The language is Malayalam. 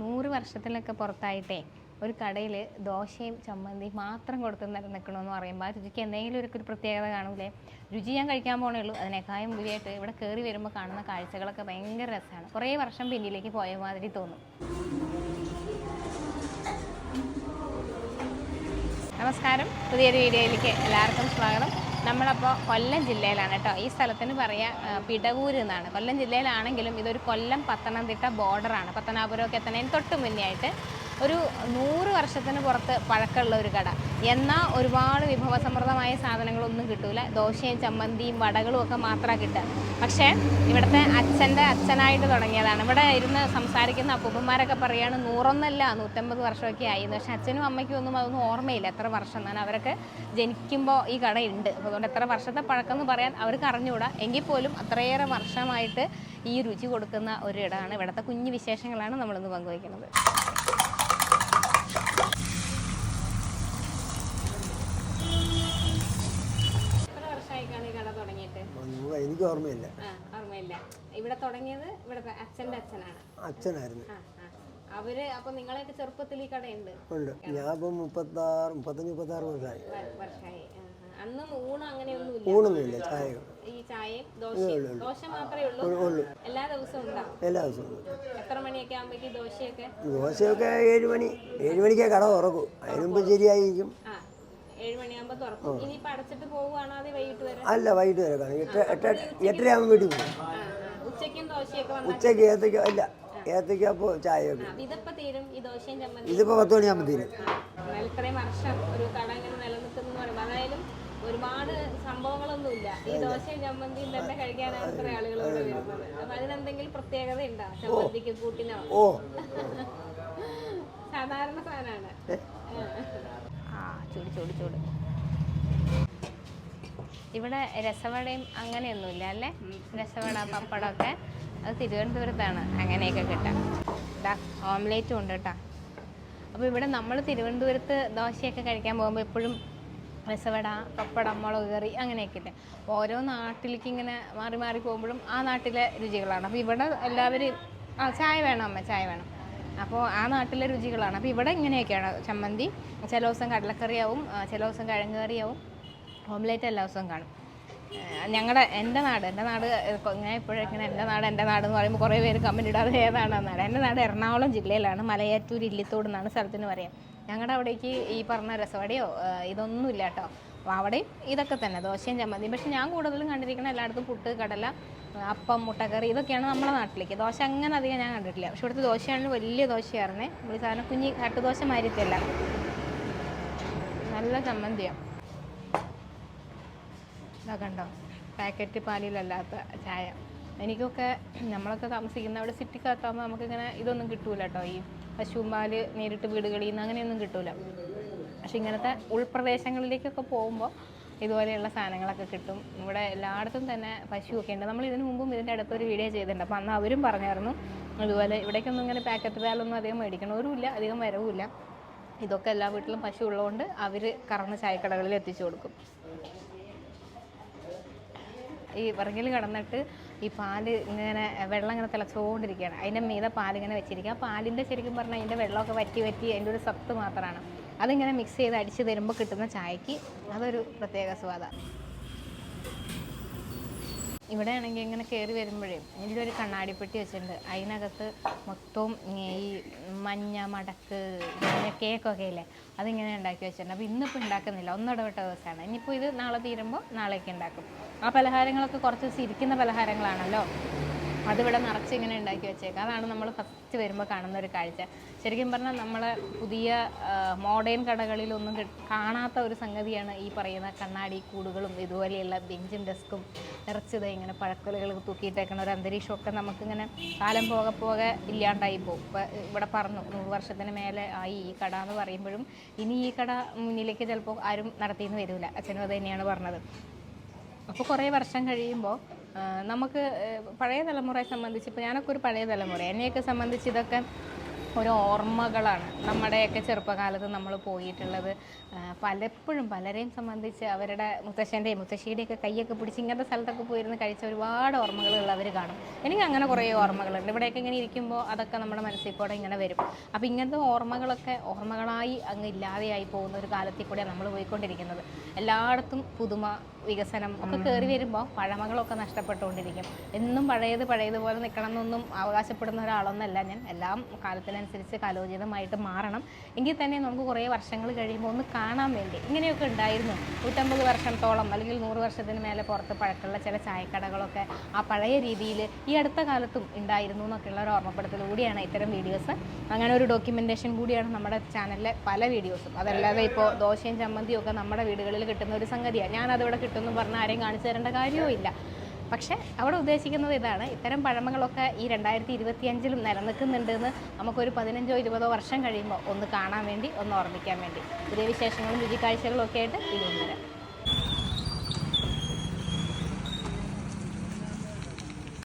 നൂറ് വർഷത്തിലൊക്കെ പുറത്തായിട്ടേ ഒരു കടയിൽ ദോശയും ചമ്മന്തിയും മാത്രം കൊടുത്ത് നിൽക്കണമെന്ന് പറയുമ്പോൾ ആ രുചിക്ക് എന്തെങ്കിലും ഒരു ഒരു പ്രത്യേകത കാണൂലേ? രുചി ഞാൻ കഴിക്കാൻ പോണേ ഉള്ളൂ. അതിനേക്കാളും ഉപരിയായിട്ട് ഇവിടെ കയറി വരുമ്പോൾ കാണുന്ന കാഴ്ചകളൊക്കെ ഭയങ്കര രസമാണ്. കുറേ വർഷം പിന്നിലേക്ക് പോയ മാതിരി തോന്നും. നമസ്കാരം. പുതിയൊരു വീഡിയോയിലേക്ക് എല്ലാവർക്കും സ്വാഗതം. നമ്മളപ്പോൾ കൊല്ലം ജില്ലയിലാണ് കേട്ടോ. ഈ സ്ഥലത്തിന് പറയുക പിടവൂര് എന്നാണ്. കൊല്ലം ജില്ലയിലാണെങ്കിലും ഇതൊരു കൊല്ലം പത്തനംതിട്ട ബോർഡറാണ് പത്തനാപുരമൊക്കെ എത്തുന്നതിന് തൊട്ട് മുന്നേ ആയിട്ട് ഒരു നൂറ് വർഷത്തിന് പുറത്ത് പഴക്കമുള്ള ഒരു കട. എന്നാൽ ഒരുപാട് വിഭവസമൃദ്ധമായ സാധനങ്ങളൊന്നും കിട്ടൂല. ദോശയും ചമ്മന്തിയും വടകളും ഒക്കെ മാത്രമാണ് കിട്ടുക. പക്ഷേ ഇവിടുത്തെ അച്ഛന്റെ അച്ഛനായിട്ട് തുടങ്ങിയതാണ്. ഇവിടെ ഇരുന്ന് സംസാരിക്കുന്ന അപ്പൂപ്പന്മാരൊക്കെ പറയുകയാണ് നൂറൊന്നല്ല നൂറ്റമ്പത് വർഷമൊക്കെ ആയി. പക്ഷേ അച്ഛനും അമ്മയ്ക്കും ഒന്നും അതൊന്നും ഓർമ്മയില്ല. എത്ര വർഷം എന്നാണ്. അവരൊക്കെ ജനിക്കുമ്പോൾ ഈ കടയുണ്ട് അതുകൊണ്ട് എത്ര വർഷത്തെ പഴക്കം എന്ന് പറയാൻ അവർക്ക് അറിഞ്ഞുകൂടാ. എങ്കിൽ പോലും അത്രയേറെ വർഷമായിട്ട് ഈ രുചി കൊടുക്കുന്ന ഒരിടമാണ് ഇവിടുത്തെ കുഞ്ഞു വിശേഷങ്ങളാണ് നമ്മളിന്ന് പങ്കുവയ്ക്കുന്നത്. എനിക്ക് ഓർമ്മയില്ല. ആ ഓർമ്മയില്ല. ഇവിടെ തുടങ്ങിയത് അച്ഛന്റെ അച്ഛനാണ്. അച്ഛനായിരുന്നു. അവർ അപ്പൊ നിങ്ങളൊക്കെ ചെറുപ്പത്തിൽ ഈ കടയുണ്ട്? ഉണ്ട്. ഞാൻ മുപ്പത്തി ആറ് മുപ്പത്തഞ്ച് വർഷമായി. വ- വർഷമായി. ആ. അന്ന് ഊണ് അങ്ങനെയൊന്നുമില്ല ഊണൊന്നുമില്ല ചായ ഈ ചായയും ദോശയും. ദോശ മാത്രമേ ഉള്ളൂ? എല്ലാ ദിവസവും ഉണ്ടാവും എല്ലാ ദിവസവും എത്ര മണിയൊക്കെ ആകുമ്പോഴേക്ക് ദോശയൊക്കെ? ദോശയൊക്കെ ഏഴ് മണി. ഏഴ് മണിക്കേ കട തുറക്കും. അതിനുമ്പോ ശരിയായിരിക്കും. അല്ല വൈകിട്ട് വരെ കാണും. എട്ട് എട്ട് എട്ടരയാകുമ്പോൾ വീട്ടിൽ പോകും ഉച്ചയ്ക്കും വന്നാൽ ഉച്ചയ്ക്ക് ഏത്തയ്ക്ക ഇല്ല ഏത്തയ്ക്കപ്പോൾ ചായയൊക്കെ ഇതപ്പോ ചമ്മന്തി ഇതിപ്പോൾ പത്ത് മണിയാകുമ്പോൾ തീരും. ഒരുപാട് സംഭവങ്ങളൊന്നുമില്ല. ഈ ദോശയും ചമ്മന്തിയും തന്നെ കഴിക്കാനാണ് ഇത്ര ആളുകൾ ഇവിടെ വരുന്നത്. അപ്പൊ അതിനെന്തെങ്കിലും പ്രത്യേകത ഉണ്ടോ ചമ്മന്തിക്ക് കൂട്ടിനോ? ഓ. സാധാരണ സാധനമാണ്. ആ ചൂട് ചൂട് ചൂട്. ഇവിടെ രസവടയും അങ്ങനെയൊന്നുമില്ല അല്ലേ? രസവട പപ്പടമൊക്കെ. അത് തിരുവനന്തപുരത്താണ് അങ്ങനെയൊക്കെ കിട്ടാം ഇതാ ഓംലേറ്റും ഉണ്ട് കേട്ടോ. അപ്പോൾ ഇവിടെ നമ്മൾ തിരുവനന്തപുരത്ത് ദോശയൊക്കെ കഴിക്കാൻ പോകുമ്പോൾ എപ്പോഴും രസവട പപ്പടം മുളക് കറി അങ്ങനെയൊക്കെ ഇല്ലേ? ഓരോ നാട്ടിലേക്ക് ഇങ്ങനെ മാറി മാറി പോകുമ്പോഴും ആ നാട്ടിലെ രുചികളാണ്. അപ്പോൾ ഇവിടെ എല്ലാവരും ആ ചായ വേണം അമ്മ ചായ വേണം. അപ്പോൾ ആ നാട്ടിലെ രുചികളാണ്. അപ്പോൾ ഇവിടെ ഇങ്ങനെയൊക്കെയാണ്. ചമ്മന്തി ചില ദിവസം കടലക്കറിയാവും ചില ദിവസം കിഴങ്ങ് കറിയാവും ഓംലേറ്റ് എല്ലാ ദിവസവും കാണും. ഞങ്ങളുടെ എന്റെ നാട് എന്റെ നാട് ഞാൻ ഇപ്പോഴും ഇങ്ങനെ എന്റെ നാട് എന്റെ നാട് എന്ന് പറയുമ്പോൾ കുറേ പേര് കമന്റ് ഇടാതെ ഏതാണ് നാട് എന്റെ നാട് എറണാകുളം ജില്ലയിലാണ് മലയാറ്റൂർ ഇല്ലിത്തോട് എന്നാണ് സ്ഥലത്തിന് പറയാം. ഞങ്ങളുടെ അവിടേക്ക് ഈ പറഞ്ഞ രസവടയോ ഇതൊന്നും ഇതൊന്നുമില്ല കേട്ടോ. അവിടെയും ഇതൊക്കെ തന്നെ ദോശയും ചമ്മന്തിയും. പക്ഷെ ഞാൻ കൂടുതലും കണ്ടിരിക്കുന്ന എല്ലായിടത്തും പുട്ട് കടല അപ്പം മുട്ടക്കറി ഇതൊക്കെയാണ് നമ്മുടെ നാട്ടിലേക്ക്. ദോശ അങ്ങനെ അധികം ഞാൻ കണ്ടിട്ടില്ല. പക്ഷെ ഇവിടുത്തെ ദോശയാണ് വലിയ ദോശയായിരുന്നേ. നമ്മൾ സാധനം കുഞ്ഞി കട്ടുദോശ മാരിയത്തില്ല നല്ല ചമ്മന്തിയാണ് ഇതാ കണ്ടോ? പാക്കറ്റ് പാലിലല്ലാത്ത ചായ. എനിക്കൊക്കെ നമ്മളൊക്കെ താമസിക്കുന്ന അവിടെ സിറ്റിക്കകത്താകുമ്പോൾ നമുക്കിങ്ങനെ ഇതൊന്നും കിട്ടൂല കേട്ടോ ഈ പശുമ്പാൽ നേരിട്ട് വീടുകളിൽ നിന്ന് അങ്ങനെയൊന്നും കിട്ടൂല. പക്ഷെ ഇങ്ങനത്തെ ഉൾപ്രദേശങ്ങളിലേക്കൊക്കെ പോകുമ്പോൾ ഇതുപോലെയുള്ള സാധനങ്ങളൊക്കെ കിട്ടും. ഇവിടെ എല്ലായിടത്തും തന്നെ പശുവൊക്കെ ഉണ്ട്. നമ്മൾ ഇതിനു മുമ്പും ഇതിന്റെ അടുത്തൊരു വീഡിയോ ചെയ്തിട്ടുണ്ട്. അപ്പോൾ അന്ന് അവരും പറഞ്ഞായിരുന്നു അതുപോലെ ഇവിടേക്കൊന്നും ഇങ്ങനെ പാക്കറ്റ് പാലൊന്നും അധികം മേടിക്കണവരുമില്ല അധികം വരവുമില്ല ഇതൊക്കെ എല്ലാ വീട്ടിലും പശു ഉള്ളതുകൊണ്ട് അവർ കറന്ന് ചായക്കടകളിൽ എത്തിച്ചു കൊടുക്കും. ഈ വിറകിൽ കിടന്നിട്ട് ഈ പാൽ ഇങ്ങനെ വെള്ളം ഇങ്ങനെ തിളച്ചുകൊണ്ടിരിക്കുകയാണ് അതിന്റെ മീതെ പാലിങ്ങനെ വെച്ചിരിക്കുക. ആ പാലിന്റെ ശരിക്കും പറഞ്ഞാൽ അതിന്റെ വെള്ളമൊക്കെ വറ്റി വറ്റി അതിന്റെ ഒരു സത്ത് മാത്രമാണ് അതിങ്ങനെ മിക്സ് ചെയ്ത് അടിച്ച് തരുമ്പോൾ കിട്ടുന്ന ചായക്ക് അതൊരു പ്രത്യേക സ്വാദാണ് ഇവിടെ ആണെങ്കിൽ ഇങ്ങനെ കയറി വരുമ്പോഴേ ഒരു കണ്ണാടിപ്പെട്ടി വെച്ചിട്ടുണ്ട്. അതിനകത്ത് മൊത്തവും ഈ മഞ്ഞ മടക്ക് പിന്നെ കേക്കൊക്കെ ഇല്ലേ അതിങ്ങനെ ഉണ്ടാക്കി വെച്ചിട്ടുണ്ട്. അപ്പോൾ ഇന്നിപ്പോൾ ഉണ്ടാക്കുന്നില്ല. ഒന്നിടവിട്ട ദിവസമാണ് ഇനിയിപ്പോൾ ഇത് നാളെ തീരുമ്പോൾ നാളേക്ക് ഉണ്ടാക്കും. ആ പലഹാരങ്ങളൊക്കെ കുറച്ച് ദിവസം ഇരിക്കുന്ന പലഹാരങ്ങളാണല്ലോ. അതിവിടെ നിറച്ച് ഇങ്ങനെ ഉണ്ടാക്കി വെച്ചേക്കാം. അതാണ് നമ്മൾ ഫസ്റ്റ് വരുമ്പോൾ കാണുന്ന ഒരു കാഴ്ച. ശരിക്കും പറഞ്ഞാൽ നമ്മളെ പുതിയ മോഡേൺ കടകളിലൊന്നും കാണാത്ത ഒരു സംഗതിയാണ് ഈ പറയുന്ന കണ്ണാടി കൂടുകളും ഇതുപോലെയുള്ള ബെഞ്ചും ഡെസ്കും നിറച്ചത് ഇങ്ങനെ പഴക്കൊലകൾ തൂക്കിയിട്ടേക്കുന്ന ഒരു അന്തരീക്ഷമൊക്കെ നമുക്കിങ്ങനെ കാലം പോകെ പോകെ ഇല്ലാണ്ടായി പോകും ഇവിടെ പറഞ്ഞു നൂറ് വർഷത്തിന് മേലെ ആയി ഈ കട എന്ന് പറയുമ്പോഴും ഇനി ഈ കട മുന്നിലേക്ക് ചിലപ്പോൾ ആരും നടത്തിയെന്ന് വരില്ല അച്ഛനും അത് തന്നെയാണ് പറഞ്ഞത്. അപ്പോൾ കുറേ വർഷം കഴിയുമ്പോൾ നമുക്ക് പഴയ തലമുറയെ സംബന്ധിച്ച് ഇപ്പോൾ ഞാനൊക്കെ ഒരു പഴയ തലമുറ എന്നെയൊക്കെ സംബന്ധിച്ച് ഇതൊക്കെ ഓരോ ഓർമ്മകളാണ് നമ്മുടെയൊക്കെ ചെറുപ്പകാലത്ത് നമ്മൾ പോയിട്ടുള്ളത്. പലപ്പോഴും പലരെയും സംബന്ധിച്ച് അവരുടെ മുത്തശ്ശന്റെയും മുത്തശ്ശിയുടെയൊക്കെ കൈയൊക്കെ പിടിച്ച് ഇങ്ങനത്തെ സ്ഥലത്തൊക്കെ പോയിരുന്ന് കഴിച്ച ഒരുപാട് ഓർമ്മകളുള്ളവർ കാണും. എനിക്ക് അങ്ങനെ കുറേ ഓർമ്മകളുണ്ട്. ഇവിടെയൊക്കെ ഇങ്ങനെ ഇരിക്കുമ്പോൾ അതൊക്കെ നമ്മുടെ മനസ്സിൽ കൂടെ ഇങ്ങനെ വരും. അപ്പോൾ ഇങ്ങനത്തെ ഓർമ്മകളൊക്കെ ഓർമ്മകളായി അങ്ങ് ഇല്ലാതെയായി പോകുന്ന ഒരു കാലത്തിൽ കൂടെയാണ് നമ്മൾ പോയിക്കൊണ്ടിരിക്കുന്നത്. എല്ലായിടത്തും പുതുമ വികസനം ഒക്കെ കയറി വരുമ്പോൾ പഴമകളൊക്കെ നഷ്ടപ്പെട്ടുകൊണ്ടിരിക്കും. എന്നും പഴയത് പഴയതുപോലെ നിൽക്കണം എന്നൊന്നും അവകാശപ്പെടുന്ന ഒരാളൊന്നല്ല ഞാൻ. എല്ലാം കാലത്തിനനുസരിച്ച് കാലോചിതമായിട്ട് മാറണം. എങ്കിൽ തന്നെ നമുക്ക് കുറേ വർഷങ്ങൾ കഴിയുമ്പോൾ ഒന്ന് കാണാൻ വേണ്ടി. ഇങ്ങനെയൊക്കെ ഉണ്ടായിരുന്നു. നൂറ്റമ്പത് വർഷത്തോളം അല്ലെങ്കിൽ നൂറ് വർഷത്തിന് മേലെ പുറത്ത് പഴക്കമുള്ള ചില ചായക്കടകളൊക്കെ ആ പഴയ രീതിയിൽ ഈ അടുത്ത കാലത്തും ഉണ്ടായിരുന്നു എന്നൊക്കെയുള്ള ഒരു ഓർമ്മപ്പെടുത്തലൂടിയാണ് ഇത്തരം വീഡിയോസ്. അങ്ങനെ ഒരു ഡോക്യുമെന്റേഷൻ കൂടിയാണ് നമ്മുടെ ചാനലിലെ പല വീഡിയോസും. അതല്ലാതെ ഇപ്പോൾ ദോശയും ചമ്മന്തിയും ഒക്കെ നമ്മുടെ വീടുകളിൽ കിട്ടുന്ന ഒരു സംഗതിയാണ്. ഞാനതിവിടെ കിട്ടുമെന്ന് പറഞ്ഞാൽ ആരെയും കാണിച്ചു തരേണ്ട കാര്യവും ഇല്ല പക്ഷേ അവിടെ ഉദ്ദേശിക്കുന്നത് ഇതാണ്. ഇത്തരം പഴമകളൊക്കെ ഈ രണ്ടായിരത്തി ഇരുപത്തിയഞ്ചിലും നിലനിൽക്കുന്നുണ്ടെന്ന് നമുക്കൊരു പതിനഞ്ചോ ഇരുപതോ വർഷം കഴിയുമ്പോൾ ഒന്ന് കാണാൻ വേണ്ടി ഒന്ന് ഓർമ്മിക്കാൻ വേണ്ടി. പുതിയ വിശേഷങ്ങളും രുചിക്കാഴ്ചകളും ഒക്കെ ആയിട്ട് വരാം